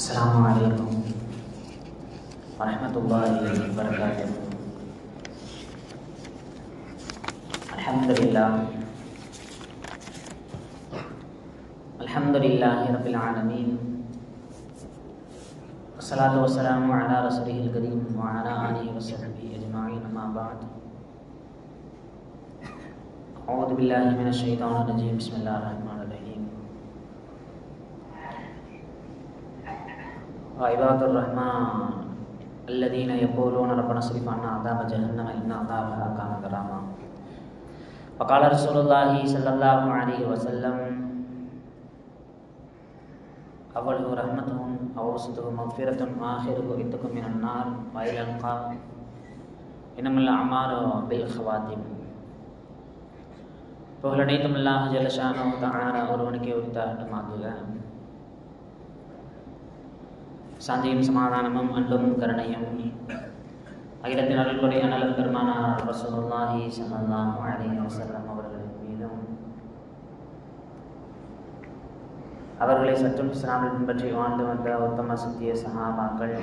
السلام علیکم ورحمۃ اللہ وبرکاتہ۔ الحمد للہ الحمد للہ رب العالمین۔ الصلاۃ والسلام علی رسول الکریم وعلی آلہ اجمعین اما بعد۔ اعوذ باللہ من الشیطان الرجیم، بسم اللہ الرحمن وعباد الرحمن الذين يقولون ربنا اصرف عنا عذاب جهنم إن عذابها كان غراما وقال رسول الله صلى الله عليه وسلم أوله رحمة أوسطه مغفرة وآخره عتق من النار وإلى القاء إنما الأعمال بالخواتم புகழனைத்தும் அல்லாஹ் ஜலஷானோ தான ஒருவனுக்கே உரித்தாட்டமாகுக சாந்தியும் சமாதானமும் அன்பும் கருணையும். அகிலத்தின் அருள்கொடை அனலம் பெருமானார் ரசூலுல்லாஹி ஸல்லல்லாஹு அலைஹி வஸல்லம் அவர்களின் மீதும். அவர்களை சற்றும் இஸ்லாமில் பின்பற்றி வாழ்ந்து வந்த உத்தம சித்திய சகாபாக்கள்.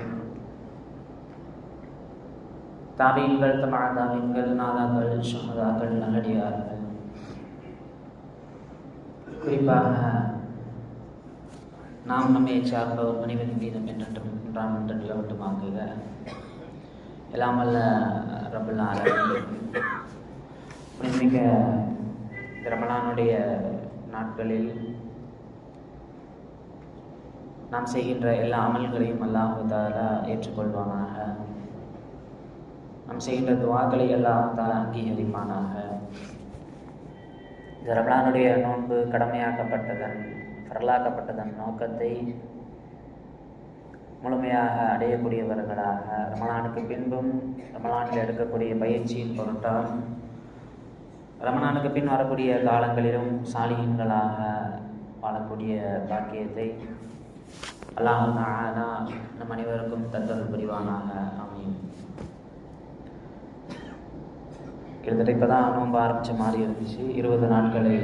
தாபீன்கள் தமா தாபீன்கள் நாதாக்கள் ஷஹதாக்கள் நல்லடியார்கள் குறிப்பாக நாம் நம்மை சார்ந்த ஒரு மனிதன் மீதும் என்றென்றும் ஒன்றாம் என்று நிலவட்டுமாக்குக எல்லாம் அல்ல மிக ரமலானுடைய நாட்களில் நாம் செய்கின்ற எல்லா அமல்களையும் அல்லாஹு ஏற்றுக்கொள்வானாக. நாம் செய்கின்ற துவாக்களை அல்லாஹு அங்கீகரிப்பானாக. இந்த ரமலானுடைய நோன்பு கடமையாக்கப்பட்டதன் பரலாக்கப்பட்டதன் நோக்கத்தை முழுமையாக அடையக்கூடியவர்களாக ரமணானுக்கு பின்பும் ரமணானில் எடுக்கக்கூடிய பயிற்சியின் பொருட்டால் ரமணானுக்கு பின் வரக்கூடிய காலங்களிலும் சாலிகன்களாக வாழக்கூடிய பாக்கியத்தை அல்லாஹ் தாலா நம் அனைவருக்கும் தந்தல் புரிவானாக. அமையும் கிட்டத்தட்ட இப்போ தான் நோன்பு ஆரம்பித்த மாதிரி இருந்துச்சு. இருபது நாட்களை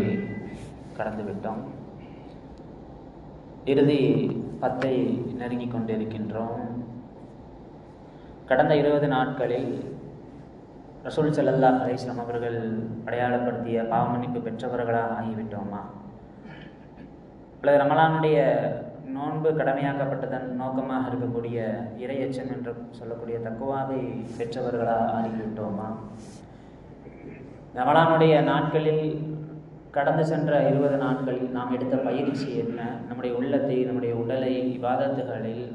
கடந்து விட்டோம். இறுதி பத்தை நெருங்கி கொண்டிருக்கின்றோம். கடந்த இருபது நாட்களில் ரசூல் செல்லல்லா அலிஸ்லாம் அவர்கள் அடையாளப்படுத்திய பாவமன்னிப்பு பெற்றவர்களாக ஆகிவிட்டோமா? அல்லது ரமலானுடைய நோன்பு கடமையாக்கப்பட்டதன் நோக்கமாக இருக்கக்கூடிய இரையச்சம் என்று சொல்லக்கூடிய தக்குவாவை பெற்றவர்களாக ஆகிவிட்டோமா? ரமலானுடைய நாட்களில் கடந்து சென்ற இருபது நாட்களில் நாம் எடுத்த பயிற்சி என்ன? நம்முடைய உள்ளத்தை நம்முடைய உடலை விவாதத்துகளில்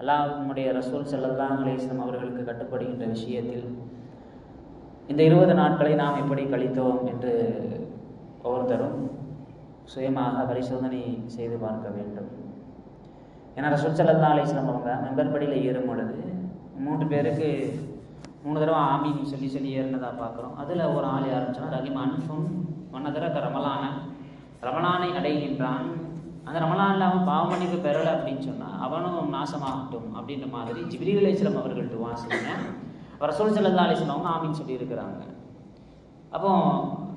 அல்லாஹ் நம்முடைய ரசூல் சல்லல்லா அலிஸ்லாம் அவர்களுக்கு கட்டுப்படுகின்ற விஷயத்தில் இந்த இருபது நாட்களை நாம் எப்படி கழித்தோம் என்று ஒவ்வொருத்தரும் சுயமாக பரிசோதனை செய்து பார்க்க வேண்டும். ஏன்னா ரசூல் சல்லல்லா அலேஸ்லம் அவங்க மெம்பர்படியில் ஏறும் பொழுது மூன்று பேருக்கு மூணு தடவை ஆமின்னு சொல்லி சொல்லி ஏறினதாக பார்க்குறோம். அதில் ஒரு ஆள் யாருன்னு ரஹிம் அன்ஃபும் ஒன்னதர ரமலான ரமலானை அடைகின்றான். அந்த ரமலானில் அவன் பாவமணிக்கு பெறலை அப்படின்னு சொன்னால் அவனும் நாசமாகட்டும் அப்படின்ற மாதிரி ஜிபிரி அலிஸ்லாம் அவர்கள்ட்ட வாசிங்க. ரசூல் சல்லா அலிஸ்லாம் அவங்க ஆமீன் சொல்லியிருக்கிறாங்க. அப்போ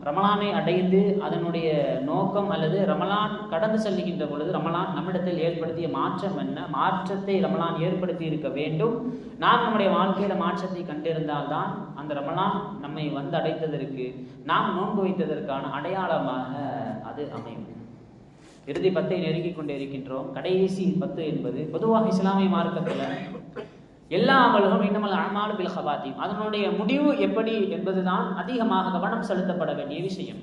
ரமலானை அடைந்து அதனுடைய நோக்கம் அல்லது ரமலான் கடந்து செல்லுகின்ற பொழுது ரமலான் நம்மிடத்தில் ஏற்படுத்திய மாற்றம் என்ன? மாற்றத்தை ரமலான் ஏற்படுத்தி இருக்க வேண்டும். நாம் நம்முடைய வாழ்க்கையில மாற்றத்தை கண்டிருந்தால்தான் அந்த ரமலான் நம்மை வந்து அடைத்ததற்கு நாம் நோன்பு வைத்ததற்கான அடையாளமாக அது அமையும். இறுதி பத்தை நெருங்கி கொண்டே இருக்கின்றோம். கடைசி பத்து என்பது பொதுவாக இஸ்லாமிய மார்க்கத்தில் எல்லா அமல்களும் இன்னமல் அமாலு பில் ஹபாத்தி அதனுடைய முடிவு எப்படி என்பதுதான் அதிகமாக கவனம் செலுத்தப்பட வேண்டிய விஷயம்.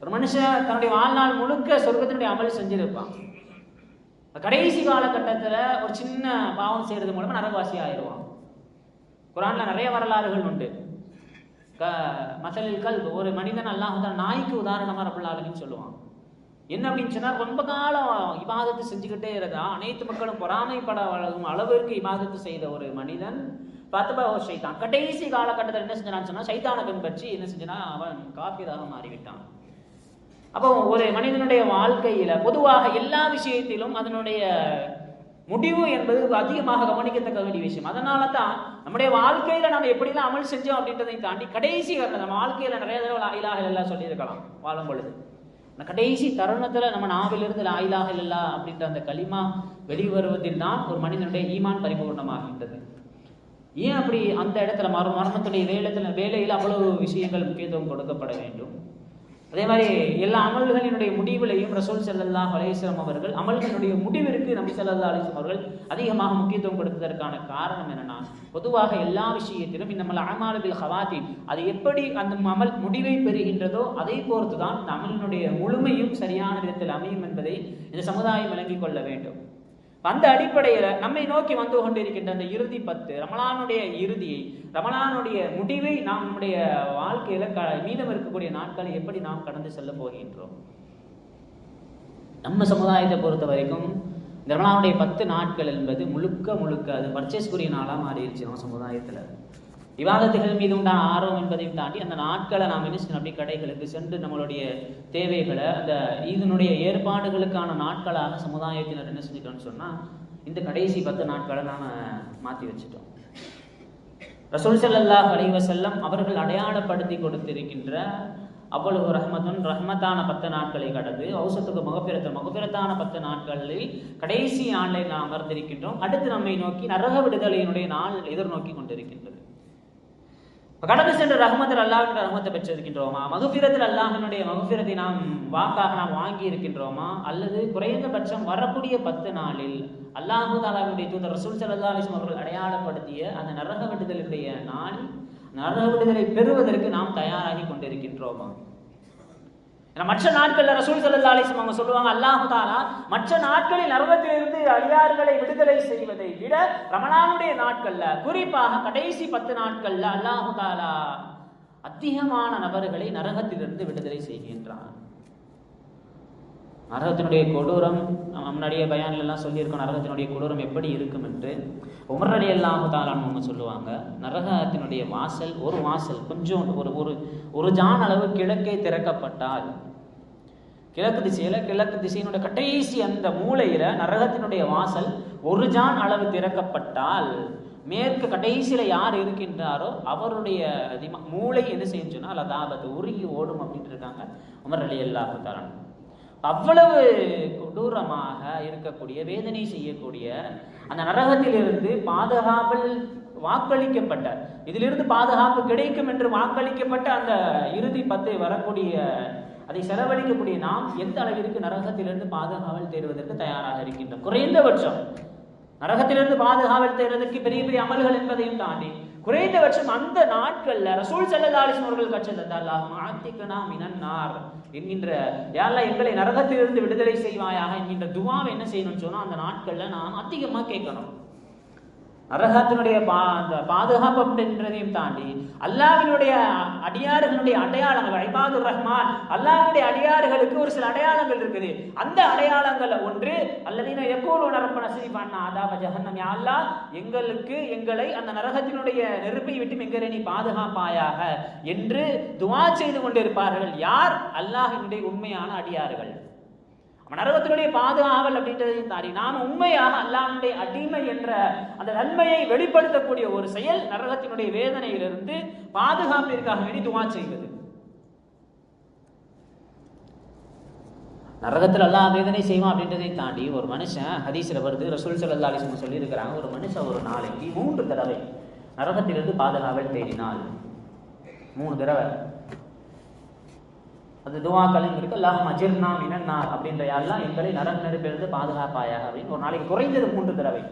ஒரு மனுஷன் தன்னுடைய வாழ்நாள் முழுக்க சொர்க்கத்தினுடைய அமல் செஞ்சிருப்பான். கடைசி காலகட்டத்தில் ஒரு சின்ன பாவம் செய்யறது மூலமா நரகவாசி ஆயிடுவான். குரான்ல நிறைய வரலாறுகள் உண்டு. க மசலில் கல் ஒரு மனிதன் அல்லாஹ் நாய்க்கு உதாரணமாக ரபுல்லாலுன்னு சொல்லுவான். என்ன அப்படின்னு சொன்னால் ரொம்ப காலம் இபாதத்தை செஞ்சுக்கிட்டே இருந்தா அனைத்து மக்களும் பொறாமைப்பட வழங்கும் அளவிற்கு இபாதத்தை செய்த ஒரு மனிதன் பத்தபா ஒரு சைத்தான். கடைசி காலகட்டத்தில் என்ன செஞ்சான்னு சொன்னால் சைத்தானை பின்பற்றி என்ன செஞ்சனா அவன் காப்பீராக மாறிவிட்டான். அப்போ ஒரு மனிதனுடைய வாழ்க்கையில் பொதுவாக எல்லா விஷயத்திலும் அதனுடைய முடிவு என்பது அதிகமாக கவனிக்கத்தக்க வேண்டிய விஷயம். அதனால தான் நம்முடைய வாழ்க்கையில நம்ம எப்படிலாம் அமல் செஞ்சோம் அப்படின்றதை தாண்டி கடைசி நம்ம வாழ்க்கையில நிறைய தடவை இலாக எல்லாம் சொல்லியிருக்கலாம் வாழும் பொழுது. கடைசி தருணத்துல நம்ம நாவிலிருந்து லாயிலாக இல்லா அப்படின்ற அந்த களிமா வெளிவருவதில் தான் ஒரு மனிதனுடைய ஈமான் பரிபூர்ணமாகின்றது. ஏன் அப்படி அந்த இடத்துல மறு மரணத்துடைய வேலத்தில் வேலையில் அவ்வளவு விஷயங்கள் முக்கியத்துவம் கொடுக்கப்பட வேண்டும்? அதே மாதிரி எல்லா அமல்களினுடைய முடிவிலையும் ரசூல் செல்லல்லா அலைஹி அவர்கள் அமல்களுடைய முடிவிற்கு நபி செல்லல்லா அலைஹி அவர்கள் அதிகமாக முக்கியத்துவம் கொடுத்ததற்கான காரணம் என்னன்னா பொதுவாக எல்லா விஷயத்திலும் இந்த நம்மள அமாலு ஹவாத்தி அது எப்படி அந்த அமல் முடிவை பெறுகின்றதோ அதை பொறுத்து தான் இந்த அமலினுடைய முழுமையும் சரியான விதத்தில் அமையும் என்பதை இந்த சமுதாயம் விளங்கிக் கொள்ள வேண்டும். அந்த அடிப்படையில நம்மை நோக்கி வந்து கொண்டிருக்கின்ற அந்த இறுதி பத்து ரமலானுடைய இறுதியை ரமலானுடைய முடிவை நாம் நம்முடைய வாழ்க்கையில க மீதம் இருக்கக்கூடிய நாட்களை எப்படி நாம் கடந்து செல்ல போகின்றோம்? நம்ம சமுதாயத்தை பொறுத்த வரைக்கும் இந்த ரமலானுடைய பத்து நாட்கள் என்பது முழுக்க முழுக்க அது பர்ச்சேஸ்க்குரிய நாளாக மாறிடுச்சு நம்ம சமுதாயத்துல. விவாதத்துகள் மீது உண்டான ஆர்வம் என்பதையும் தாண்டி அந்த நாட்களை நாம் என்ன செய்யணும்? அப்படி கடைகளுக்கு சென்று நம்மளுடைய தேவைகளை அந்த இதனுடைய ஏற்பாடுகளுக்கான நாட்களாக சமுதாயத்தினர் என்ன செஞ்சுட்டோம்னு சொன்னால் இந்த கடைசி பத்து நாட்களை நாம் மாற்றி வச்சுட்டோம். ரசூல் ஸல்லல்லாஹு அலைஹி அவர்கள் அடையாளப்படுத்தி கொடுத்திருக்கின்ற அவ்வளவு ரஹ்மத்துன் ரஹ்மத்தான பத்து நாட்களை கடந்து ஔசத்துக்கு மகபிரத்து மகபிரத்தான பத்து நாட்களில் கடைசி ஆண்டில் நாம் அமர்ந்திருக்கின்றோம். அடுத்து நம்மை நோக்கி நரக விடுதலையினுடைய நாள் எதிர்நோக்கி கொண்டிருக்கின்றது. கடந்து சென்ற ரஹமத்தில் அல்லாஹின் ரஹமத்தை பெற்றிருக்கின்றோமா மகுபிரத்தில் அல்லாஹினுடைய மகுபிரத்தை நாம் வாக்காக நாம் வாங்கி இருக்கின்றோமா? அல்லது குறைந்தபட்சம் வரக்கூடிய பத்து நாளில் அல்லாஹு தாலாவினுடைய தூதர் ரசூல் சல்லா அவர்கள் அடையாளப்படுத்திய அந்த நரக விடுதலுடைய நாள் நரக விடுதலை பெறுவதற்கு நாம் தயாராகி கொண்டிருக்கின்றோமா? மற்ற நாட்களில் ரசூல் சல்லா அலிஸ்லாம் அவங்க சொல்லுவாங்க அல்லாஹு தாலா மற்ற நாட்களில் நரகத்திலிருந்து அடியார்களை விடுதலை செய்வதை விட ரமணானுடைய நாட்கள்ல குறிப்பாக கடைசி பத்து நாட்கள்ல அல்லாஹு தாலா அதிகமான நபர்களை நரகத்திலிருந்து விடுதலை செய்கின்றான். நரகத்தினுடைய கொடூரம் முன்னாடியே பயான்ல எல்லாம் சொல்லியிருக்கோம் நரகத்தினுடைய கொடூரம் எப்படி இருக்கும் என்று. உமரடி அலி அல்லாஹு தாலான்னு அவங்க சொல்லுவாங்க நரகத்தினுடைய வாசல் ஒரு வாசல் கொஞ்சம் ஒரு ஒரு ஒரு ஜான் அளவு கிழக்கே திறக்கப்பட்டால் கிழக்கு திசையில கிழக்கு திசையினுடைய கடைசி அந்த மூலையில் நரகத்தினுடைய வாசல் ஒரு ஜான் அளவு திறக்கப்பட்டால் மேற்கு கடைசியில யார் இருக்கின்றாரோ அவருடைய திம- மூளை என்ன செய்யும் சொன்னால் அது உருகி ஓடும் அப்படின்ட்டு இருக்காங்க உமர் அலி அல்லாஹு அவ்வளவு கொடூரமாக இருக்கக்கூடிய வேதனை செய்யக்கூடிய அந்த நரகத்திலிருந்து பாதுகாப்பில் வாக்களிக்கப்பட்ட இதிலிருந்து பாதுகாப்பு கிடைக்கும் என்று வாக்களிக்கப்பட்ட அந்த இறுதி பத்து வரக்கூடிய அதை செலவழிக்கக்கூடிய நாம் எந்த அளவிற்கு நரகத்திலிருந்து பாதுகாவல் தேடுவதற்கு தயாராக இருக்கின்றோம்? குறைந்தபட்சம். நரகத்திலிருந்து பாதுகாவல் தேடுவதற்கு பெரிய பெரிய அமல்கள் என்பதையும் தாண்டி குறைந்தபட்சம் அந்த நாட்கள்ல ரசூல் ஸல்லல்லாஹு அவர்கள் கட்சி தந்தால்லாஹ் மினன்னார் என்கின்ற யாரெல்லாம் எங்களை நரகத்திலிருந்து விடுதலை செய்வாயாக என்கின்ற துவாவை என்ன செய்யணும்னு சொன்னா அந்த நாட்கள்ல நாம் அதிகமா கேட்கணும். நரகத்தினுடைய பா அந்த பாதுகாப்பு அப்படின்றதையும் தாண்டி அல்லாவினுடைய அடியார்களுடைய அடையாளங்கள் ஐபாது ரஹ்மான் அல்லாவினுடைய அடியார்களுக்கு ஒரு சில அடையாளங்கள் இருக்குது. அந்த அடையாளங்கள் ஒன்று அல்லதீன எப்போது நரப்பன சிரிப்பான் அதாவ ஜஹன்னம். யா அல்லாஹ் எங்களுக்கு எங்களை அந்த நரகத்தினுடைய நெருப்பை விட்டு எங்களை நீ பாதுகாப்பாயாக என்று துவா செய்து கொண்டிருப்பார்கள் யார்? அல்லாஹினுடைய உண்மையான அடியார்கள். நரகத்தினுடைய பாதுகாவல் அப்படின்றதையும் தாண்டி நாம் உண்மையாக அல்லாஹ்வுடைய அடிமை என்ற அந்த நன்மையை வெளிப்படுத்தக்கூடிய ஒரு செயல் நரகத்தினுடைய வேதனையிலிருந்து பாதுகாப்பிற்காக வேண்டி துவா செய்வது. நரகத்தில் அல்லாஹ் வேதனை செய்வான் அப்படின்றதை தாண்டி ஒரு மனுஷன் ஹதீஸ்ல வருது ரசூல் ஸல்லல்லாஹு சொல்லியிருக்கிறாங்க ஒரு மனுஷன் ஒரு நாளைக்கு மூன்று தடவை நரகத்திலிருந்து பாதுகாவல் தேடினால் மூணு தடவை அது துவாக்களும் இருக்கு. அல்லாஹ் அஜிர்னா மினன்னார் அப்படின்ற யாரெல்லாம் எங்களை நரன் நெருப்பிலிருந்து பாதுகாப்பாயா அப்படின்னு ஒரு நாளைக்கு குறைந்தது மூன்று தடவை.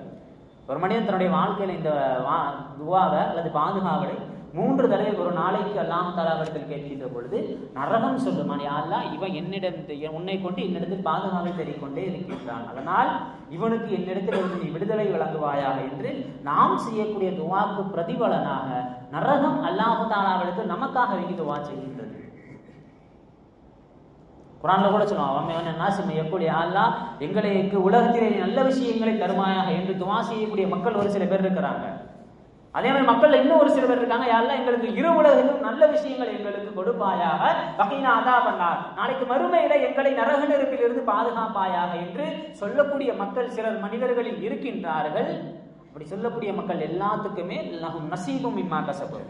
ஒரு மனிதன் தன்னுடைய வாழ்க்கையில் இந்த வா துவாவை அல்லது பாதுகாவலை மூன்று தடவை ஒரு நாளைக்கு அல்லாம் தாலாவிடத்தில் கேட்கின்ற பொழுது நரகம் சொல்லுமான் யாரெல்லாம் இவன் என்னிடம் உன்னை கொண்டு என்னிடத்தில் பாதுகாவல் தேடிக்கொண்டே இருக்கின்றான். அதனால் இவனுக்கு என்னிடத்தில் இருந்து நீ விடுதலை வழங்குவாயாக என்று நாம் செய்யக்கூடிய துவாக்கு பிரதிபலனாக நரகம் அல்லாஹு தாலாவிடத்தில் நமக்காக வேண்டி துவா செய்கின்றது. குரான்ல கூட சொல்லுவான் அவன் நாசிமை எப்படி அல்லாஹ் எங்களுக்கு உலகத்திலே நல்ல விஷயங்களை தருமாயாக என்று துவா செய்யக்கூடிய மக்கள் ஒரு சில பேர் இருக்கிறாங்க. அதே மாதிரி மக்கள் இன்னும் ஒரு சில பேர் இருக்காங்க யாரெல்லாம் எங்களுக்கு இரு உலகிலும் நல்ல விஷயங்கள் எங்களுக்கு கொடுப்பாயாக. வகையினா அதா பண்ணார். நாளைக்கு மறுமையில எங்களை நரக நெருப்பிலிருந்து பாதுகாப்பாயாக என்று சொல்லக்கூடிய மக்கள் சிலர் மனிதர்களில் இருக்கின்றார்கள். அப்படி சொல்லக்கூடிய மக்கள் எல்லாத்துக்குமே நசீபும் இம்மா கசப்பு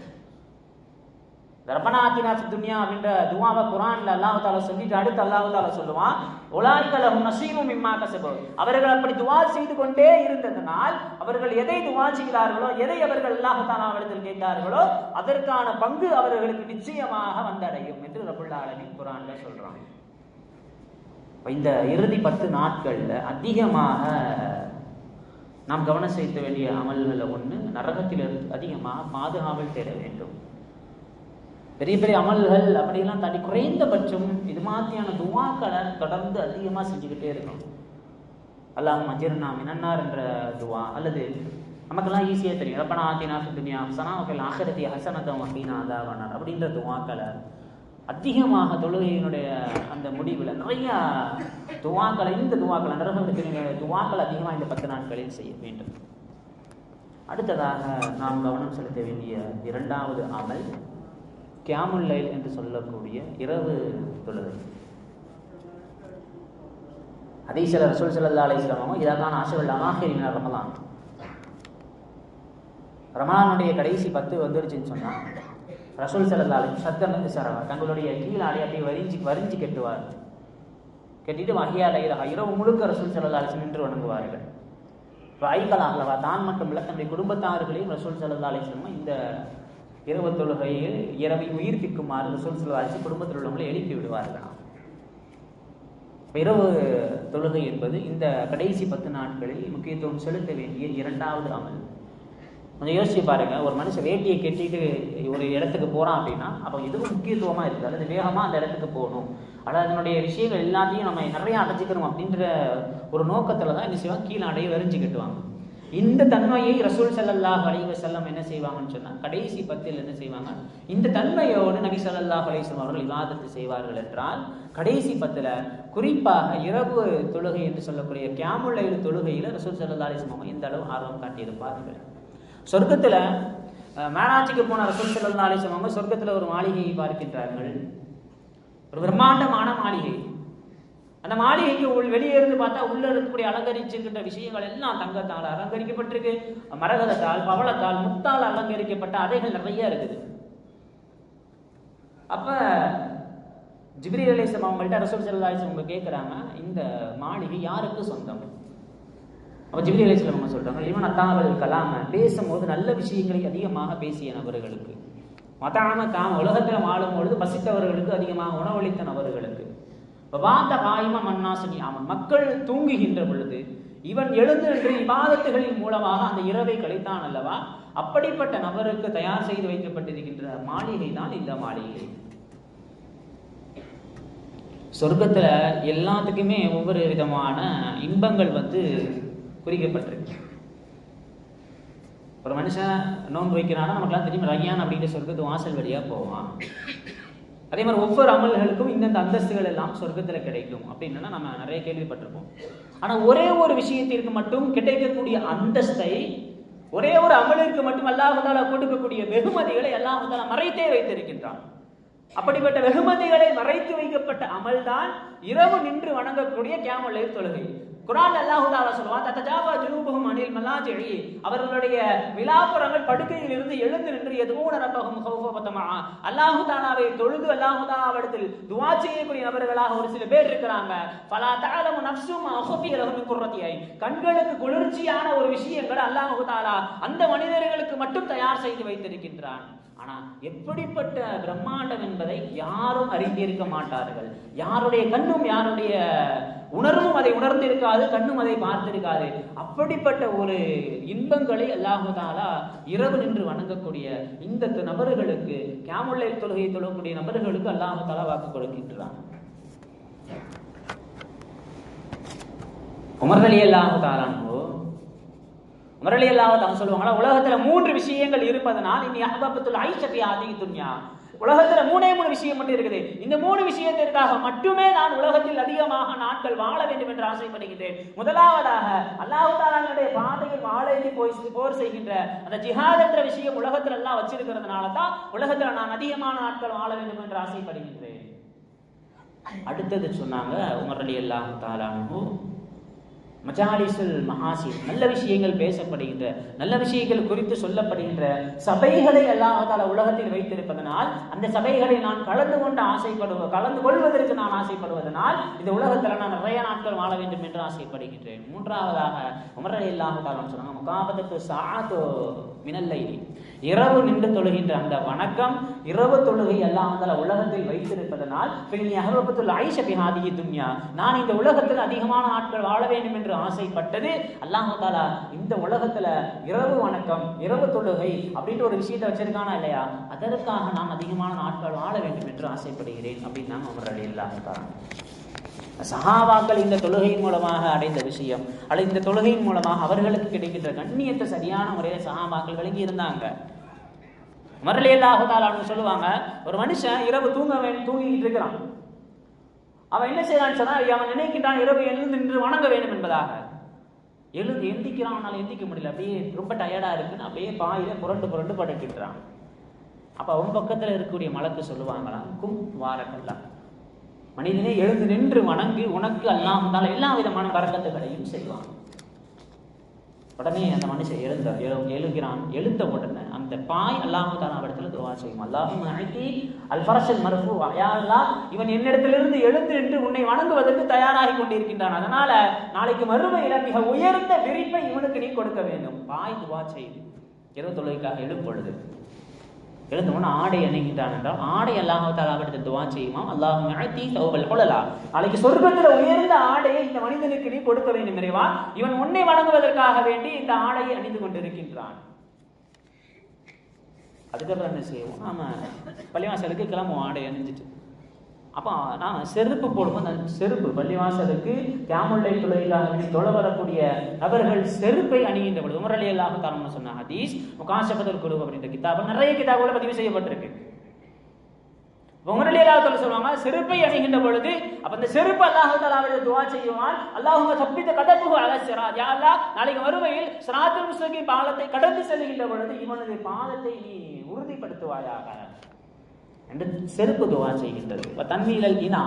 ரப்பனாத்தினா துன்யா அப்படின்ற துவாவை குரான்ல அல்லாஹ் தாலா சொல்லிட்டு அடுத்து அல்லாஹ் தாலா சொல்லுவான் உலாய்கலஹும் நசீபும் இம்மா கசபு. அவர்கள் அப்படி துவா செய்து கொண்டே இருந்ததனால் அவர்கள் எதை துவா செய்கிறார்களோ எதை அவர்கள் அல்லாஹ் தாலாவிடத்தில் கேட்டார்களோ அதற்கான பங்கு அவர்களுக்கு நிச்சயமாக வந்தடையும் என்று ரபுல்லா ஆலமின் குரான்ல சொல்றான். இந்த இறுதி பத்து நாட்கள்ல அதிகமாக நாம் கவனம் செலுத்த வேண்டிய அமல்களில் ஒன்று நரகத்தில் அதிகமாக பாதுகாவல் தேட வேண்டும். பெரிய பெரிய அமல்கள் அப்படிலாம் தாண்டி குறைந்தபட்சம் இது மாதிரியான துவாக்களை தொடர்ந்து அதிகமாக செஞ்சுக்கிட்டே இருக்கணும். அல்லாஹ் மஜிர்னா மினன்னார் என்ற துவா. அல்லது நமக்கெல்லாம் ஈஸியாக தெரியும். ரப்பனா ஆத்தினா துன்யா வகையில் ஆஹிரதி ஹசனதம் அப்படின்னா அதாவனார் அப்படின்ற துவாக்களை அதிகமாக தொழுகையினுடைய அந்த முடிவில் நிறைய துவாக்களை இந்த துவாக்களை நரகத்தினுடைய துவாக்கள் அதிகமாக இந்த பத்து நாட்களில் செய்ய வேண்டும். அடுத்ததாக நாம் கவனம் செலுத்த வேண்டிய இரண்டாவது அமல் கியாமுல் லைல் என்று சொல்லக்கூடிய இரவு தொழுகை. அதே சில ரசூல் சல்லா இதை இதற்கான ஆசைகள் அமாஹிரின் ரமலான். ரமலானுடைய கடைசி பத்து வந்துருச்சுன்னு சொன்னான் ரசூல் சல்லா அலி சத்தம் சார் தங்களுடைய கீழாடி அப்படியே வரிஞ்சு வரிஞ்சு கெட்டுவார். கட்டிட்டு வகையாலையில் இரவு முழுக்க ரசூல் சல்லா அலிஸ் நின்று வணங்குவார்கள். வாய்க்கலாகலவா தான் மட்டும் இல்லை தன்னுடைய குடும்பத்தார்களையும் ரசூல் சல்லா அலிஸ்லமும் இந்த இரவு தொழுகையில் இரவை உயிர்ப்பிக்குமாறு ரசூல் சல்லா குடும்பத்தில் உள்ளவங்களை எழுப்பி விடுவார்களாம். இரவு தொழுகை என்பது இந்த கடைசி பத்து நாட்களில் முக்கியத்துவம் செலுத்த வேண்டிய இரண்டாவது அமல். கொஞ்சம் யோசிச்சு பாருங்க. ஒரு மனுஷன் வேட்டியை கட்டிட்டு ஒரு இடத்துக்கு போறான் அப்படின்னா அப்போ இதுவும் முக்கியத்துவமா இருக்கு அல்லது வேகமா அந்த இடத்துக்கு போகணும். அல்லது அதனுடைய விஷயங்கள் எல்லாத்தையும் நம்ம நிறைய அடைச்சிக்கிறோம் அப்படின்ற ஒரு நோக்கத்துல தான் என்ன செய்வாங்க கீழே அடைய வரிஞ்சு கட்டுவாங்க. இந்த தன்மையை ரசூல் சல்லாஹ் அலைவ செல்லம் என்ன செய்வாங்கன்னு சொன்னா கடைசி பத்தில் என்ன செய்வாங்க? இந்த தன்மையோடு நபி சல்லாஹ் அலைஹி அவர்கள் விவாதத்தை செய்வார்கள் என்றால் கடைசி பத்தில் குறிப்பாக இரவு தொழுகை என்று சொல்லக்கூடிய கியாமுல்லைல் தொழுகையில் ரசூல் சல்லா அலைஹி வஸல்லம் இந்த அளவு ஆர்வம் காட்டியிருப்பார்கள்? சொர்க்கத்தில் மேராஜுக்கு போன ரசூல் சல்லா அலைஹி அவங்க சொர்க்கத்தில் ஒரு மாளிகையை பார்க்கின்றார்கள். ஒரு பிரம்மாண்டமான மாளிகை. அந்த மாளிகைக்கு உள் வெளியே இருந்து பார்த்தா உள்ள இருக்கக்கூடிய அலங்கரிச்சுக்கின்ற விஷயங்கள் எல்லாம் தங்கத்தால் அலங்கரிக்கப்பட்டிருக்கு. மரகதத்தால் பவளத்தால் முத்தால் அலங்கரிக்கப்பட்ட அறைகள் நிறைய இருக்குது. அப்ப ஜிப்ரி அலிஸ்லாம் அவங்கள்ட்ட ரசூல் செல்லாசம் அவங்க கேட்குறாங்க இந்த மாளிகை யாருக்கு சொந்தம்? அப்போ ஜிப்ரி அலிஸ்லாம் அவங்க சொல்றாங்க இவன் அத்தாமல் கலாம. பேசும்போது நல்ல விஷயங்களை அதிகமாக பேசிய நபர்களுக்கு மதாம தாம உலகத்தில் வாழும் பொழுது பசித்தவர்களுக்கு அதிகமாக உணவளித்த நபர்களுக்கு வாந்த காயம மன்னாசுனி அவன் மக்கள் தூங்குகின்ற பொழுது இவன் எழுந்து நின்று இபாதத்துகளின் மூலமாக அந்த இரவை கழித்தான் அல்லவா அப்படிப்பட்ட நபருக்கு தயார் செய்து வைக்கப்பட்டிருக்கின்ற மாளிகை தான் இந்த மாளிகை. சொர்க்கத்துல எல்லாத்துக்குமே ஒவ்வொரு விதமான இன்பங்கள் வந்து குறிக்கப்பட்டிருக்கு. ஒரு மனுஷன் நோன்பு வைக்கிறான்னா நமக்குலாம் தெரியும் ரயான் அப்படின்ற சொர்க்கத்து வாசல் வழியா போவான். அதே மாதிரி ஒவ்வொரு அமல்களுக்கும் இந்தந்த அந்தஸ்துகள் எல்லாம் சொர்க்கத்துல கிடைக்கும். அப்படின்னா நம்ம நிறைய கேள்விப்பட்டிருப்போம். ஆனா ஒரே ஒரு விஷயத்திற்கு மட்டும் கிடைக்கக்கூடிய அந்தஸ்தை ஒரே ஒரு அமலிற்கு மட்டும் அல்லாஹால கொடுக்கக்கூடிய வெகுமதிகளை அல்லாஹால மறைத்தே வைத்திருக்கின்றான். அப்படிப்பட்ட வெகுமதிகளை மறைத்து வைக்கப்பட்ட அமல்தான் இரவு நின்று வணங்கக்கூடிய கேமலை தொழுகை. குரான் அல்லாஹுதால சொல்லுவான் தத்தஜாவா ஜுனூபுகும் அனில் மல்லாஜி அவர்களுடைய விழாப்புறங்கள் படுக்கையில் இருந்து எழுந்து நின்று எதுவும் ரப்பகும் ஹௌஃபபத்தமா அல்லாஹு தாலாவை தொழுது அல்லாஹு தாலாவிடத்தில் துவா செய்யக்கூடிய நபர்களாக ஒரு சில பேர் இருக்கிறாங்க. பலா தாலமு நப்சும் அஹுஃபி லஹும் குர்ரத்தியை கண்களுக்கு குளிர்ச்சியான ஒரு விஷயங்கள் அல்லாஹு தாலா அந்த மனிதர்களுக்கு மட்டும் தயார் செய்து வைத்திருக்கின்றான். ஆனா எப்படிப்பட்ட பிரம்மாண்டம் என்பதை யாரும் அறிந்திருக்க மாட்டார்கள். யாருடைய கண்ணும் யாருடைய உணர்வும் அதை உணர்ந்திருக்காது கண்ணும் அதை பார்த்திருக்காது. அப்படிப்பட்ட ஒரு இன்பங்களை அல்லாஹுதாலா இரவு நின்று வணங்கக்கூடிய இந்த நபர்களுக்கு கேமுல்லை தொழுகை தொழக்கூடிய நபர்களுக்கு அல்லாஹுதாலா வாக்கு கொடுக்கின்றான். உமர்கலி அல்லாஹு தாலானோ முரளி அல்லாஹ் சொல்லுவாங்களா உலகத்துல மூன்று விஷயங்கள் இருப்பதனால் இனி அஹபத்துல் ஐஷபி ஆதி துன்யா. உலகத்துல மூணே மூணு விஷயம் மட்டும் இருக்குது. இந்த மூணு விஷயத்திற்காக மட்டுமே நான் உலகத்தில் அதிகமாக நாட்கள் வாழ வேண்டும் என்று ஆசைப்படுகின்றேன். முதலாவதாக அல்லாஹு தாலானுடைய பாதையில் வாழைக்கு போய் போர் செய்கின்ற அந்த ஜிஹாத் என்ற விஷயம் உலகத்துல எல்லாம் வச்சிருக்கிறதுனால தான் உலகத்துல நான் அதிகமான நாட்கள் வாழ வேண்டும் என்று ஆசைப்படுகின்றேன். அடுத்தது சொன்னாங்க உமர் அலி அல்லாஹு தாலானு மஜாலிசுல் மகாசி நல்ல விஷயங்கள் பேசப்படுகின்ற நல்ல விஷயங்கள் குறித்து சொல்லப்படுகின்ற சபைகளை அல்லாஹால உலகத்தில் வைத்திருப்பதனால் அந்த சபைகளை நான் கலந்து கொண்டு ஆசைப்படுவ கலந்து கொள்வதற்கு நான் ஆசைப்படுவதனால் இந்த உலகத்தில் நான் நிறைய நாட்கள் வாழ வேண்டும் என்று ஆசைப்படுகின்றேன். மூன்றாவதாக உமரலை இல்லாஹாலும் சொன்னாங்க முகாபதத்து சாதோ மினல்லைலி இரவு நின்று தொழுகின்ற அந்த வணக்கம் இரவு தொழுகை எல்லாம் அந்த உலகத்தில் வைத்திருப்பதனால் அகலபத்துள்ள ஐஷ பிஹாதிய துன்யா. நான் இந்த உலகத்தில் அதிகமான நாட்கள் வாழ வேண்டும் என்று ஆசைப்பட்டது. அல்லாஹாலா இந்த உலகத்தில் இரவு வணக்கம் இரவு தொழுகை அப்படின்ற ஒரு விஷயத்தை வச்சிருக்கானா இல்லையா? அதற்காக நான் அதிகமான நாட்கள் வாழ வேண்டும் என்று ஆசைப்படுகிறேன் அப்படின்னு நான் அமர் அலி சஹாபாக்கள் இந்த தொழுகையின் மூலமாக அடைந்த விஷயம் அல்லது இந்த தொழுகையின் மூலமாக அவர்களுக்கு கிடைக்கின்ற கண்ணியத்தை சரியான முறையில் சஹாபாக்கள் விளங்கி இருந்தாங்க மரளி அல்லாஹாலான்னு சொல்லுவாங்க ஒரு மனுஷன் இரவு தூங்க வேண்டும் தூங்கிக்கிட்டு இருக்கிறான். அவன் என்ன செய்யறான்னு சொன்னா அவன் நினைக்கின்றான் இரவு எழுந்து நின்று வணங்க வேண்டும் என்பதாக. எழுந்து எந்திக்கிறான் அவனால் எந்திக்க முடியல. அப்படியே ரொம்ப டயர்டா இருக்குன்னு அப்படியே பாயில புரண்டு புரண்டு படுக்கின்றான். அப்ப அவன் பக்கத்துல இருக்கக்கூடிய மலக்கு சொல்லுவாங்களாம் கும் வாரக்கல்லாம் மனிதனே எழுந்து நின்று வணங்கி உனக்கு அல்லாமதால் எல்லா விதமான வரக்கத்துகளையும் செய்வான். உடனே அந்த மனுஷன் எழுந்த எழு எழுகிறான். எழுந்த உடனே அந்த பாய் அல்லாமதான இடத்துல துவா செய்யும். அல்லாஹ் அழைத்தி அல் ஃபரசல் மருஃபு. அயாலா இவன் என்னிடத்திலிருந்து எழுந்து நின்று உன்னை வணங்குவதற்கு தயாராகி கொண்டிருக்கின்றான். அதனால நாளைக்கு மறுமையில மிக உயர்ந்த விரிப்பை இவனுக்கு நீ கொடுக்க வேண்டும். பாய் துவா செய்து இரவு தொழுகைக்காக எழும் பொழுது எழுந்தவன் ஆடை அணிகின்றான் என்றால் ஆடை அல்லாஹ் தாலாவிடத்தில் துவா செய்யுமா அல்லாஹ் தீ சௌபல் கொள்ளலா நாளைக்கு சொர்க்கத்தில் உயர்ந்த ஆடையை இந்த மனிதனுக்கு நீ கொடுக்க வேண்டும் இறைவா. இவன் உன்னை வணங்குவதற்காக வேண்டி இந்த ஆடையை அணிந்து கொண்டிருக்கின்றான். அதுக்கப்புறம் என்ன செய்வோம்? நாம பள்ளிவாசலுக்கு கிளம்புவோம் ஆடை அணிஞ்சிட்டு. அப்போ நான் செருப்பு போடும்போது அந்த செருப்பு பள்ளிவாசலுக்கு கேமுல்லை துளையிலாக தொலை வரக்கூடிய நபர்கள் செருப்பை அணிகின்ற பொழுது உமரலி அல்லாஹ் தரம்னு சொன்ன ஹதீஸ் முகாசபதல் குழு அப்படின்ற கிதாபு நிறைய கிதாபுகள் பதிவு செய்யப்பட்டிருக்கு. உமரலி அல்லாஹ் தலை சொல்லுவாங்க செருப்பை அணிகின்ற பொழுது அப்ப அந்த செருப்பு அல்லாஹ் தலாவிட துவா செய்வான் அல்லாஹுங்க தப்பித்த கதப்பு அல யாரா நாளைக்கு வருவையில் சிராத்துல் முஸ்லிம் பாலத்தை கடந்து செல்கின்ற பொழுது இவனது பாதத்தை நீ உறுதிப்படுத்துவாயாக. என்று செருப்பு துவா செய்கின்றது. தன்மீழல் இனா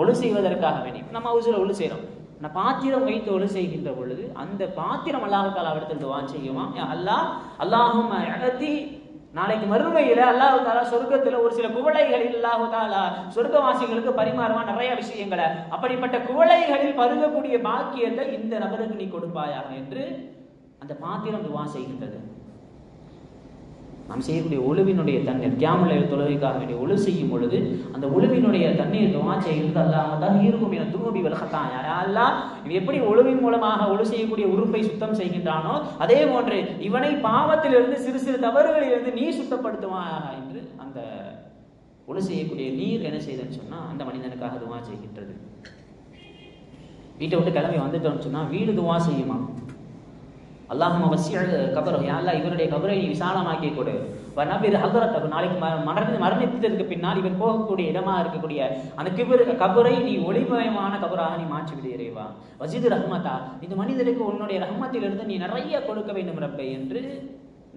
ஒழு செய்வதற்காக வேண்டி. நம்ம ஹவுஸில் ஒழு செய்கிறோம் நான் பாத்திரம் வைத்து ஒழு செய்கின்ற பொழுது அந்த பாத்திரம் அல்லாஹால அவடத்தில் துவா செய்யுமா? அல்லாஹ் அல்லாஹும் அகத்தி நாளைக்கு மறுமையில அல்லாஹு தாலா சொர்க்கத்துல ஒரு சில குவளைகளில் அல்லாஹு தாலா சொர்க்கவாசிகளுக்கு பரிமாறுவான் நிறைய விஷயங்களை அப்படிப்பட்ட குவளைகளில் பருகக்கூடிய பாக்கியத்தை இந்த நபருக்கு நீ கொடுப்பாயாக என்று அந்த பாத்திரம் துவா செய்கின்றது. நாம் செய்யக்கூடிய ஒழுவினுடைய தண்ணீர் கியாமலை தொழுகைக்காக வேண்டிய ஒழு செய்யும் பொழுது அந்த ஒழுவினுடைய தண்ணீர் துவா செய்கிறது அல்லாமதான் இருக்கும் என துருபி விலகத்தான் அல்லா எப்படி ஒழுவின் மூலமாக ஒழு செய்யக்கூடிய உறுப்பை சுத்தம் செய்கின்றானோ அதே போன்று இவனை பாவத்திலிருந்து சிறு சிறு தவறுகளிலிருந்து நீ சுத்தப்படுத்துவாயாக என்று அந்த ஒழு செய்யக்கூடிய நீர் என்ன செய்தன்னு சொன்னால் அந்த மனிதனுக்காக துவா செய்கின்றது. வீட்டை விட்டு கிளம்பி வந்துட்டோம்னு சொன்னால் வீடு துவா செய்யுமா? அல்லாஹும் வசியல் கபரம் யாழ்லா இவருடைய கபரை விசாலமாக்கி கொடு. நபீர் ஹசரத் நாளைக்கு மரண மரணித்ததற்கு பின்னால் இவன் போகக்கூடிய இடமா இருக்கக்கூடிய அந்த கிபர் கபரை நீ ஒளிமயமான கபராக நீ மாற்றி விடு இறைவா. வசிது ரஹ்மத்தா இந்த மனிதனுக்கு உன்னுடைய ரஹ்மத்திலிருந்து நீ நிறைய கொடுக்க வேண்டும் ரப்பை என்று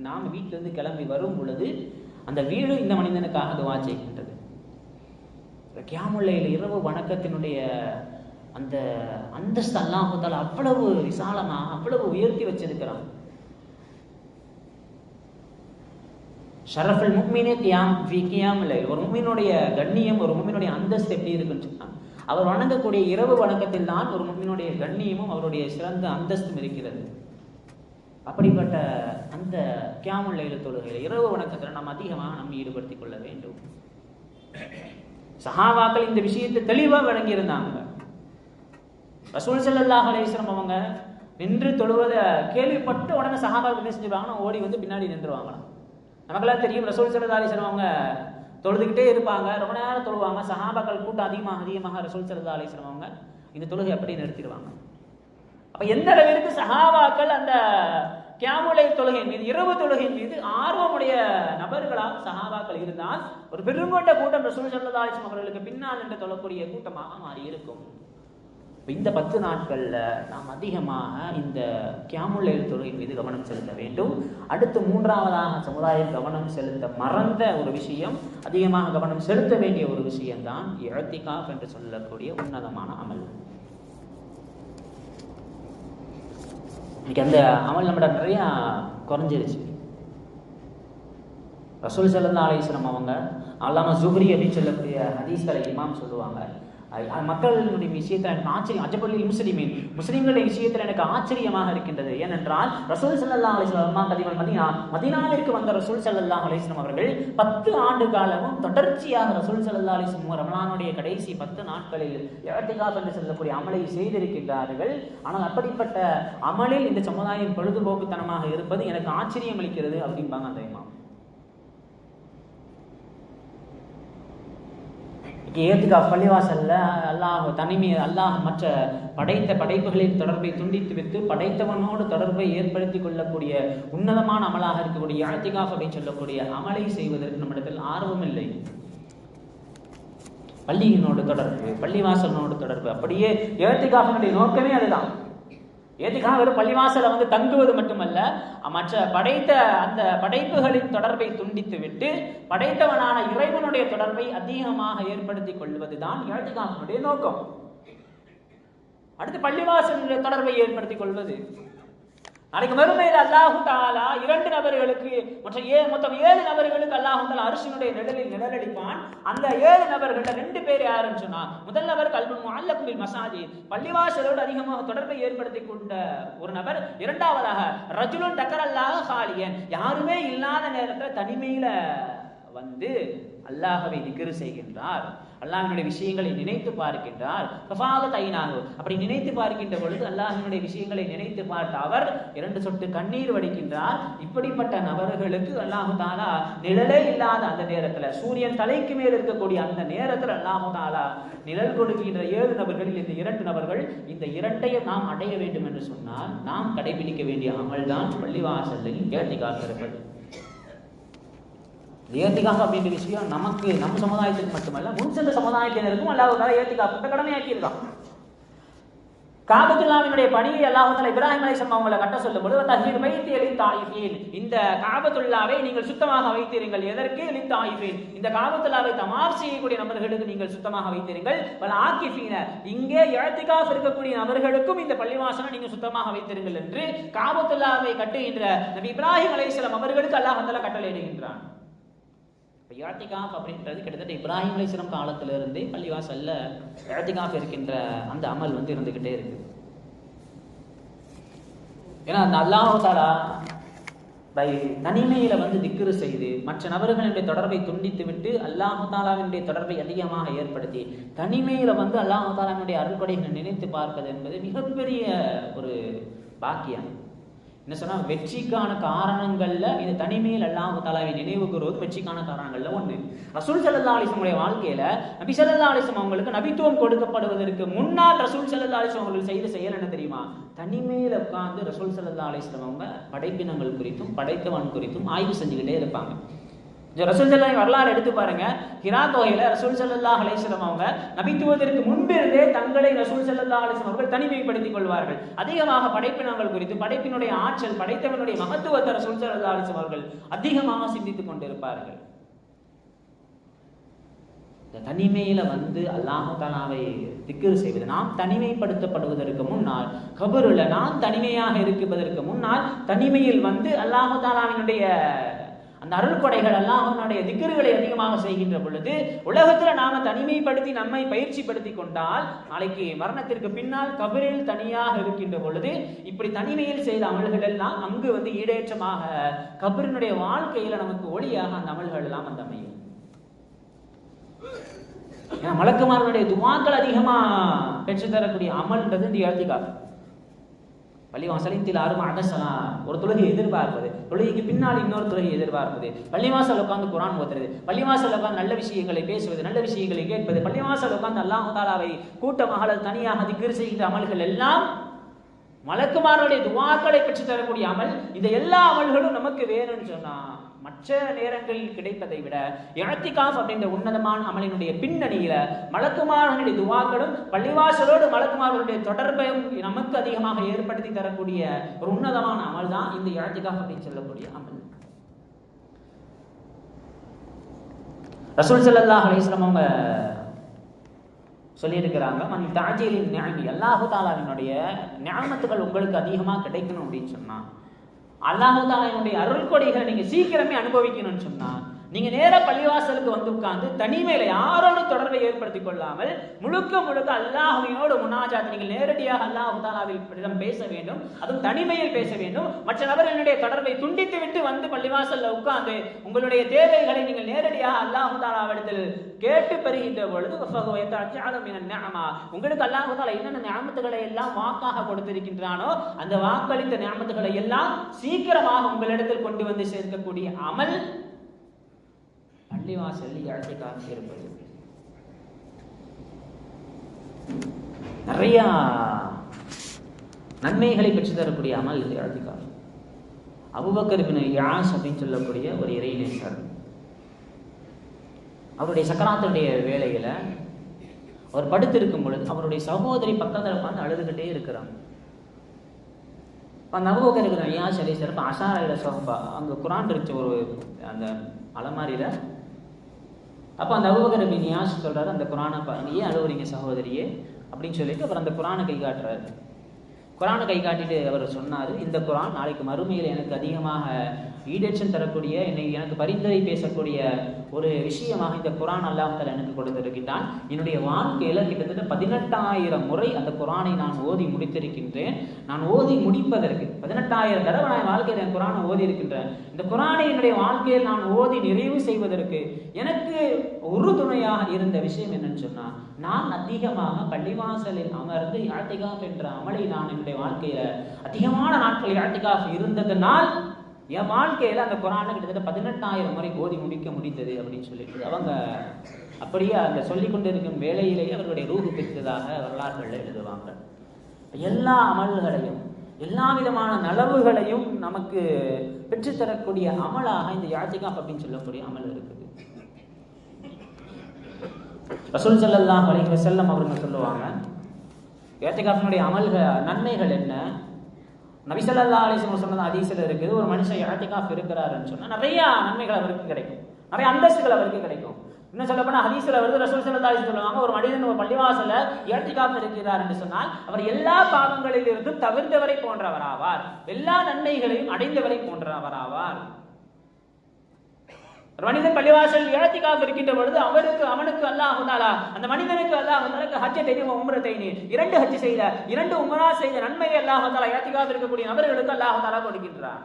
நாம் வீட்டிலிருந்து கிளம்பி வரும் பொழுது அந்த வீடு இந்த மனிதனுக்காக துவா செய்கின்றது. கியாமுல்லையில் இரவு வணக்கத்தினுடைய அந்த அந்தஸ்து அல்லாஹால அவ்வளவு விசாலமாக அவ்வளவு உயர்த்தி வச்சிருக்கிறான். ஷரஃபுல் முக்மீனே கியாம் வி கியாம் இல்லை ஒரு முக்மீனுடைய கண்ணியம் ஒரு முக்மீனுடைய அந்தஸ்து எப்படி இருக்குன்னு சொன்னா அவர் வணங்கக்கூடிய இரவு வணக்கத்தில் தான் ஒரு முக்மீனுடைய கண்ணியமும் அவருடைய சிறந்த அந்தஸ்தும் இருக்கிறது. அப்படிப்பட்ட அந்த கியாமுள்ள தொழுகையில் இரவு வணக்கத்தில் நாம் அதிகமாக நம்ம ஈடுபடுத்திக் கொள்ள வேண்டும். சஹாவாக்கள் இந்த விஷயத்தை தெளிவாக வழங்கியிருந்தாங்க. ரசூல் செல்லல்லாஹ் அலேஸ்வரம் அவங்க நின்று தொழுவதை கேள்விப்பட்டு உடனே சஹாபாவுக்கு என்ன செஞ்சுருவாங்கன்னா ஓடி வந்து பின்னாடி நின்றுவாங்களாம் நமக்கெல்லாம் தெரியும் ரசூல் சல்லா அலிஸ்லாம் அவங்க தொழுதுகிட்டே இருப்பாங்க ரொம்ப நேரம் தொழுவாங்க. சகாபாக்கள் கூட்டம் அதிகமாக அதிகமாக ரசூல் சல்லா அலிஸ்லாம் அவங்க இந்த தொழுகை எப்படி நிறுத்திடுவாங்க. அப்போ எந்த அளவிற்கு சகாபாக்கள் அந்த கியாமுலை தொழுகை மீது இரவு தொழுகை மீது ஆர்வமுடைய நபர்களாக சகாபாக்கள் இருந்தால் ஒரு பெருங்கொண்ட கூட்டம் ரசூல் சல்லா அலிஸ்லாம் அவர்களுக்கு பின்னால் என்று தொழக்கூடிய கூட்டமாக மாறி இருக்கும் இப்போ இந்த பத்து நாட்களில் நாம் அதிகமாக இந்த கியாமுல்லைல் தொழுகை மீது கவனம் செலுத்த வேண்டும். அடுத்து மூன்றாவதாக சமுதாயம் கவனம் செலுத்த மறந்த ஒரு விஷயம் அதிகமாக கவனம் செலுத்த வேண்டிய ஒரு விஷயம்தான் இழத்திகாப் என்று சொல்லக்கூடிய உன்னதமான அமல். இன்னைக்கு அந்த அமல் நம்மட நிறையா குறைஞ்சிருச்சு. ரசூல் சல்லா அலிஸ்லாம் அவங்க அல்லாமல் ஜுஹரி அப்படின்னு சொல்லக்கூடிய ஹதீஸ்களை இமாம் சொல்லுவாங்க. மக்களினுடைய விஷயத்தில் எனக்கு ஆச்சரியம். அஜபல்லி முஸ்லீமின். முஸ்லிம்களுடைய விஷயத்தில் எனக்கு ஆச்சரியமாக இருக்கின்றது. ஏனென்றால் ரசூல் சல்லா அலிஸ்லாம் கதிவன் மதினா மதினாவிற்கு வந்த ரசூல் சல்லா அலிஸ்லாம் அவர்கள் பத்து ஆண்டு காலமும் தொடர்ச்சியாக ரசூல் சல்லா அலிஸ்லாம் ரமலானுடைய கடைசி பத்து நாட்களில் ஏத்திகாப் என்று செல்லக்கூடிய அமலை செய்திருக்கின்றார்கள். ஆனால் அப்படிப்பட்ட அமலில் இந்த சமுதாயம் பொழுதுபோக்குத்தனமாக இருப்பது எனக்கு ஆச்சரியம் அளிக்கிறது அப்படிம்பாங்க அந்த இமாம். ஏத்துக்கா பள்ளிவாசல்ல அல்லாஹ் தனிமை அல்லாஹ் மற்ற படைத்த படைப்புகளின் தொடர்பை துண்டித்து வைத்து படைத்தவனோடு தொடர்பை ஏற்படுத்தி கொள்ளக்கூடிய உன்னதமான அமலாக இருக்கக்கூடிய ஏத்திகாஃப் அப்படின்னு சொல்லக்கூடிய அமலை செய்வதற்கு நம்மிடத்தில் ஆர்வம் இல்லை. பள்ளியினோடு தொடர்பு பள்ளிவாசலனோடு தொடர்பு அப்படியே ஏத்திகாஃபினுடைய நோக்கமே அதுதான். எதுக்காக வெறும் பள்ளிவாசல வந்து தங்குவது மட்டுமல்ல மற்ற படைத்த அந்த படைப்புகளின் தொடர்பை துண்டித்து விட்டு படைத்தவனான இறைவனுடைய தொடர்பை அதிகமாக ஏற்படுத்திக் கொள்வதுதான் ஏத்துக்காகனுடைய நோக்கம். அடுத்து பள்ளிவாசலுடைய தொடர்பை ஏற்படுத்திக் கொள்வது. நாளைக்கு மறுமையில் அல்லாஹு தாலா இரண்டு நபர்களுக்கு மற்றும் ஏ மொத்தம் ஏழு நபர்களுக்கு அல்லாஹு தாலா அரிசினுடைய நிழலில் நிழலளிப்பான் அந்த ஏழு நபர்களில் ரெண்டு பேர் யாருன்னு சொன்னா முதல் நபர் கல்புன் அல்லக்குமில் மசாஜி பள்ளிவாசலோடு அதிகமாக தொடர்பை ஏற்படுத்தி கொண்ட ஒரு நபர். இரண்டாவதாக ரஜினூன் டக்கர் அல்லாஹ் ஹாலியன். யாருமே இல்லாத நேரத்தில் தனிமையில வந்து அல்லாஹவை திக்ரு செய்கின்றார். அல்லாஹினுடைய விஷயங்களை நினைத்து பார்க்கின்றார். கஃபாக தைனாகு அப்படி நினைத்து பார்க்கின்ற பொழுது அல்லாஹினுடைய விஷயங்களை நினைத்து பார்த்த அவர் இரண்டு சொட்டு கண்ணீர் வடிக்கின்றார். இப்படிப்பட்ட நபர்களுக்கு அல்லாஹு தாலா நிழலே இல்லாத அந்த நேரத்துல சூரியன் தலைக்கு மேல் இருக்கக்கூடிய அந்த நேரத்துல அல்லாஹு தாலா நிழல் கொடுக்கின்ற ஏழு நபர்களில் இந்த இரண்டு நபர்கள் இந்த இரண்டையும் நாம் அடைய வேண்டும் என்று சொன்னால் நாம் கடைபிடிக்க வேண்டிய அமல்தான் பள்ளிவாசலில் ஏத்திக்காக இருப்பது ஏத்திகாக அப்படின்ற விஷயம். நமக்கு நம்ம சமுதாயத்துக்கு மட்டுமல்ல முன் சென்ற சமுதாயத்தினருக்கும் அல்லாஹால ஏத்திகாக கடமையாக்கியிருக்கான். காபத்துல்லாவினுடைய பணியை அல்லாஹால இப்ராஹிம் அலிஸ்லாம் அவங்களை கட்ட சொல்லும் பொழுது தஹீர் வைத்து எலித்தாயிஃபீன் இந்த காபத்துல்லாவை நீங்கள் சுத்தமாக வைத்தீர்கள் எதற்கு? எலித்தாயிஃபீன் இந்த காபத்துல்லாவை தமார் செய்யக்கூடிய நபர்களுக்கு நீங்கள் சுத்தமாக வைத்தீர்கள் பல ஆக்கிஃபீன. இங்கே ஏத்திகாஃப் இருக்கக்கூடிய நபர்களுக்கும் இந்த பள்ளிவாசனை நீங்கள் சுத்தமாக வைத்தீர்கள் என்று காபத்துல்லாவை கட்டுகின்ற நபி இப்ராஹிம் அலிஸ்லாம் அவர்களுக்கு அல்லாஹால கட்டளையிடுகின்றான். இப்போ ஏத்திகாஃப் அப்படின்றது கிட்டத்தட்ட இப்ராஹிம் அலிஸ்லாம் காலத்திலிருந்தே பள்ளிவாசல்ல ஏத்திகாஃப் இருக்கின்ற அந்த அமல் வந்து இருந்துகிட்டே இருக்கு. ஏன்னா அந்த அல்லாஹ் தாலா பை தனிமையில வந்து திக்ரு செய்து மற்ற நபர்களுடைய தொடர்பை துண்டித்து விட்டு அல்லாஹு தாலாவினுடைய தொடர்பை அதிகமாக ஏற்படுத்தி தனிமையில வந்து அல்லாஹு தாலாவினுடைய அருள்கொடைகளை நினைத்து பார்ப்பது என்பது மிகப்பெரிய ஒரு பாக்கியம். என்ன சொன்னா வெற்றிக்கான காரணங்கள்ல இந்த தனிமையில் அல்லாஹ் தாலாவை நினைவு கூறுவது வெற்றிக்கான காரணங்கள்ல ஒண்ணு. ரசூல் சல்லா அலிசமுடைய வாழ்க்கையில நபி சல்லா அலிசம் அவங்களுக்கு நபித்துவம் கொடுக்கப்படுவதற்கு முன்னால் ரசூல் சல்லா அலிசம் அவர்கள் செய்த செயல் என்ன தெரியுமா? தனிமையில் உட்கார்ந்து ரசூல் சல்லா அலிஸ்லம் அவங்க படைப்பினங்கள் குறித்தும் படைத்தவன் குறித்தும் ஆய்வு செஞ்சுக்கிட்டே இருப்பாங்க. ரசூல் சல்லா வரலாறு எடுத்து பாருங்க. ஹிரா தொகையில ரசூல் சல்லா அலிஸ்லாம் அவங்க நபித்துவதற்கு முன்பிருந்தே தங்களை ரசூல் சல்லா அலிஸ்லாம் அவர்கள் தனிமைப்படுத்திக் கொள்வார்கள். அதிகமாக படைப்பினங்கள் குறித்து படைப்பினுடைய ஆற்றல் படைத்தவனுடைய மகத்துவத்தை ரசூல் சல்லா அலிஸ்லாம் அவர்கள் அதிகமாக சிந்தித்துக் கொண்டிருப்பார்கள். இந்த தனிமையில வந்து அல்லாஹு தாலாவை திக்ரு செய்வது நாம் தனிமைப்படுத்தப்படுவதற்கு முன்னால் கபருல நாம் தனிமையாக இருப்பதற்கு முன்னால் தனிமையில் வந்து அல்லாஹு தாலாவினுடைய அந்த அருள் கொடைகள் எல்லாம் அவனுடைய திக்கர்களை அதிகமாக செய்கின்ற பொழுது உலகத்தில் நாம தனிமைப்படுத்தி நம்மை பயிற்சிப்படுத்தி கொண்டால் நாளைக்கு மரணத்திற்கு பின்னால் கபரில் தனியாக இருக்கின்ற பொழுது இப்படி தனிமையில் செய்த அமல்கள் எல்லாம் அங்கு வந்து ஈடேற்றமாக கபரினுடைய வாழ்க்கையில நமக்கு ஒளியாக அந்த அமல்கள் எல்லாம் அந்த அமையும். ஏன்னா மலக்குமாரனுடைய துவாக்கள் அதிகமா பெற்றுத்தரக்கூடிய அமல்ன்றது இந்த எழுதிக்காக பள்ளிவாசலின் ஆறுமா அடசலாம் ஒரு தொழுகை எதிர்பார்ப்பது. தொழுகைக்கு பின்னால் இன்னொரு தொழுகை எதிர்பார்ப்பது. பள்ளிவாசல் உட்காந்து குரான் ஓத்துறது பள்ளிவாசல் உட்காந்து நல்ல விஷயங்களை பேசுவது நல்ல விஷயங்களை கேட்பது. பள்ளிவாசல் உட்காந்து அல்லாஹு தாலாவை கூட்டமாக தனியாக திக்ர் செய்கின்ற அமல்கள் எல்லாம் மலக்குமாரனுடைய துவாக்களை பெற்று தரக்கூடிய அமல். இந்த எல்லா அமல்களும் நமக்கு வேணும்னு சொன்னா மற்ற நேரங்களில் கிடைப்பதை விட இழத்திகாஃப் அப்படின்ற உன்னதமான அமலினுடைய பின்னணியில மலக்குமாரனுடைய துவாக்களும் பள்ளிவாசலோடு மலக்குமாரனுடைய தொடர்பையும் நமக்கு அதிகமாக ஏற்படுத்தி தரக்கூடிய ஒரு உன்னதமான அமல் தான் இந்த இழத்திகாஃப் அப்படின்னு சொல்லக்கூடிய அமல். ரசூல் சல்லாஹ் அலிஸ்லாம் அவங்க சொல்லியிருக்கிறாங்க மண் தாஜியலின் ஞானி அல்லாஹு தாலாவினுடைய நியாமத்துகள் உங்களுக்கு அதிகமாக கிடைக்கணும் அப்படின்னு சொன்னா அல்லாஹு தாலாவினுடைய அருள் கொடைகளை நீங்கள் சீக்கிரமே அனுபவிக்கணும்னு சொன்னால் நீங்க நேர பள்ளிவாசலுக்கு வந்து உட்கார்ந்து தனிமையில யாரோட தொடர்பை ஏற்படுத்திக் கொள்ளாமல் முழுக்க முழுக்க அல்லாஹுவினோடு முனாஜாத் நீங்கள் நேரடியாக அல்லாஹு தாலாவிடம் பேச வேண்டும். அதுவும் தனிமையில் பேச வேண்டும். மற்ற நபர்களுடைய தொடர்பை துண்டித்து விட்டு வந்து பள்ளிவாசல்ல உட்கார்ந்து உங்களுடைய தேவைகளை நீங்கள் நேரடியாக அல்லாஹு தாலாவிடத்தில் கேட்டு பெறுகின்ற பொழுது உங்களுக்கு அல்லாஹு தாலா என்னென்ன ஞாபகத்துகளை எல்லாம் வாக்காக கொடுத்திருக்கின்றானோ அந்த வாக்களித்த ஞாபகத்துகளை எல்லாம் சீக்கிரமாக உங்களிடத்தில் கொண்டு வந்து சேர்க்கக்கூடிய அமல் பள்ளிவாசல் இழத்தைக்காக இருப்பது நிறைய நன்மைகளை பெற்றுத்தரக்கூடிய அமல் இது இழத்தைக்காக அபுபக்கர் பின் யாஸ் அப்படின்னு சொல்லக்கூடிய ஒரு இறைநேசர் அவருடைய சக்கராத்துடைய வேலையில் அவர் படுத்திருக்கும் பொழுது அவருடைய சகோதரி பக்கத்தில் உட்கார்ந்து அழுதுகிட்டே இருக்கிறாங்க அந்த அபுபக்கர் இருக்கிற ஐயா சரி சிறப்பு அசாரையில சோஃபா அங்கே குரான் இருந்துச்சு ஒரு அந்த அலமாரியில் அப்போ அந்த அபுபக்கர் பின் யாஸ் சொல்கிறாரு அந்த குரானை பாருங்க ஏன் அழுவுறீங்க சகோதரியே? அப்படின்னு சொல்லிட்டு அவர் அந்த குரானை கை காட்டுறாரு. குரானை கை காட்டிட்டு அவர் சொன்னார் இந்த குரான் நாளைக்கு மறுமையில் எனக்கு அதிகமாக ஈடேற்றம் தரக்கூடிய என்னை எனக்கு பரிந்துரை பேசக்கூடிய ஒரு விஷயமாக இந்த குரான் அல்லாஹால எனக்கு கொடுத்திருக்கின்றான் என்னுடைய வாழ்க்கையில் கிட்டத்தட்ட பதினெட்டாயிரம் முறை அந்த குரானை நான் ஓதி முடித்திருக்கின்றேன் நான் ஓதி முடிப்பதற்கு பதினெட்டாயிரம் தடவை நான் என் வாழ்க்கையில் என் குரானை ஓதி இருக்கின்றேன் இந்த குரானை என்னுடைய வாழ்க்கையில் நான் ஓதி நிறைவு செய்வதற்கு எனக்கு ஒரு துணையாக இருந்த விஷயம் என்னன்னு சொன்னால் நான் அதிகமாக பள்ளிவாசலில் அமர்ந்து யாத்திகாஃப் என்ற அமலை நான் என்னுடைய வாழ்க்கையில் அதிகமான நாட்கள் யாத்திகாஃப் இருந்ததனால் என் வாழ்க்கையில் அந்த குரானை கிட்டத்தட்ட பதினெட்டாயிரம் முறை ஓதி முடிக்க முடிந்தது அப்படின்னு சொல்லிட்டு அவங்க அப்படியே அந்த சொல்லிக் கொண்டிருக்கும் வேலையிலேயே அவர்களுடைய ரூபு பெற்றதாக வரலாறுகளில் எழுதுவாங்க. எல்லா அமல்களையும் எல்லா விதமான நலவுகளையும் நமக்கு பெற்றுத்தரக்கூடிய அமலாக இந்த யாத்திகாஃப் அப்படின்னு சொல்லக்கூடிய அமல் இருக்குது. ரசூல் செல்லல்லாம் செல்லம் வஸல்லம் அவருங்க சொல்லுவாங்க ஏத்திகாஃபினுடைய அமல்கள் நன்மைகள் என்ன? நபிசல்லா ஸல்லல்லாஹு சொன்னது ஹதீஸ்ல இருக்குது ஒரு மனுஷன் ஏத்திகாஃப் இருக்கிறாருன்னு சொன்னா நிறைய நன்மைகள் அவருக்கு கிடைக்கும். நிறைய அந்தஸ்துகள் அவருக்கு கிடைக்கும். இன்னும் சொல்ல போனால் ஹதீஸ்ல வருது ரசூல் சல்லா சொல்லுவாங்க ஒரு மனிதன் ஒரு பள்ளிவாசல ஏத்திகாஃப் இருக்கிறார் என்று சொன்னால் அவர் எல்லா பாவங்களிலிருந்தும் தவிர்ந்தவரை போன்றவராவார். எல்லா நன்மைகளையும் அடைந்தவரை போன்றவராவார். மனிதன் பள்ளிவாசல் ஏத்திக்காக இருக்கின்ற பொழுது அவருக்கு அவனுக்கு அல்லாஹ் தாலா அந்த மனிதனுக்கு அல்லாஹ் தாலா ஹஜ்ஜ தெரியும் உம்ரத்தை இரண்டு ஹஜ் செய்த இரண்டு உமரா செய்த நன்மையை அல்லாஹு தாலா இருக்கக்கூடிய நபர்களுக்கு அல்லாஹு தாலா கொடுக்கின்றான்.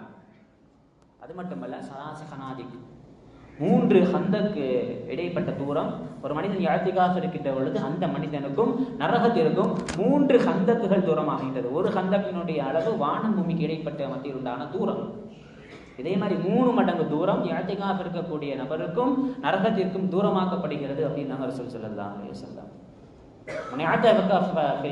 அது மட்டுமல்ல சராசகனாதிக் மூன்று ஹந்தக்கு இடைப்பட்ட தூரம். ஒரு மனிதன் யாத்திகாக இருக்கின்ற பொழுது அந்த மனிதனுக்கும் நரகத்திற்கும் மூன்று ஹந்தக்குகள் தூரமாகின்றது. ஒரு ஹந்தக்கினுடைய அளவு வானம் பூமிக்கு இடைப்பட்ட மத்தியில் உண்டான தூரம். இதே மாதிரி மூணு மடங்கு தூரம் யாத்திகாஃப் இருக்கக்கூடிய நபருக்கும் நரகத்திற்கும் தூரமாக்கப்படுகிறது அப்படின்னு நாங்கள் ரசூல் ஸல்லல்லாஹு அலைஹி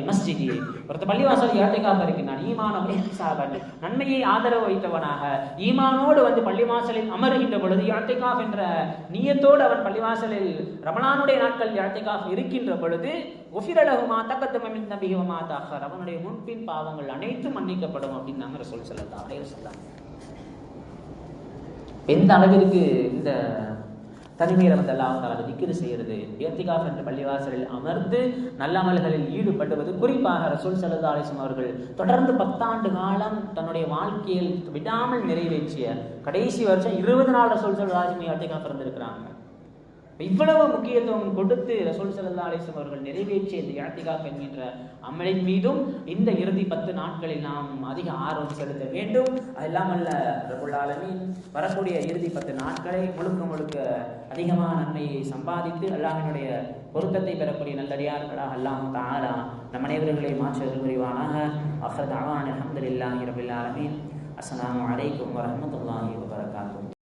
மஸ்ஜிதி. ஒருத்த பள்ளிவாசல் யாத்திகாஃப் இருக்கின்றான் ஈமானம் சாபன் நன்மையை ஆதரவு வைத்தவனாக ஈமானோடு வந்து பள்ளிவாசலில் அமருகின்ற பொழுது யாத்திகாஃப் என்ற நீயத்தோடு அவன் பள்ளிவாசலில் ரமணானுடைய நாட்கள் யாத்திகாஃப் இருக்கின்ற பொழுது ஒஃபிரலகுமா தக்கத்தமின் நபிகமா தாக்கர் அவனுடைய முன்பின் பாவங்கள் அனைத்தும் மன்னிக்கப்படும் அப்படின்னு நாங்கள் ரசூல் சொல்லலாம் அப்படியே சொல்லலாம் எந்த அளவிற்கு இந்த தனிமையில் வந்து அல்லாஹ் தாலா திக்கிரு செய்கிறது? ஏத்திகாஃப் என்ற பள்ளிவாசலில் அமர்ந்து நல்லமல்களில் ஈடுபடுவது குறிப்பாக ரசூல் சல்லா அலிஸ்லாம் அவர்கள் தொடர்ந்து பத்தாண்டு காலம் தன்னுடைய வாழ்க்கையில் விடாமல் நிறைவேற்றிய கடைசி வருஷம் இருபது நாள் ரசூல் சல்லா அலிஸ்லாம் ஏத்திகாஃப் இருந்திருக்கிறாங்க இவ்வளவு முக்கியத்துவம் கொடுத்து ரசூல் சல்லா அலிஸ்லாம் அவர்கள் நிறைவேற்றிய இந்த யாத்திகாஃப் என்கின்ற அமலின் மீதும் இந்த இறுதி பத்து நாட்களில் நாம் அதிக ஆர்வம் செலுத்த வேண்டும். அது இல்லாமல்ல ரகுல்லாலமின் வரக்கூடிய இறுதி பத்து நாட்களை முழுக்க முழுக்க அதிகமான நன்மையை சம்பாதித்து அல்லாஹினுடைய பொருத்தத்தை பெறக்கூடிய நல்லடியார்களாக அல்லாஹ் தாரா நம் அனைவர்களை மாற்று புரிவானாக அஹர் தாவான் அலமதுல்லாஹி ரபில் ஆலமீன். அஸ்ஸலாமு அலைக்கும் வரஹ்மத்துல்லாஹி வபரகாத்துஹு.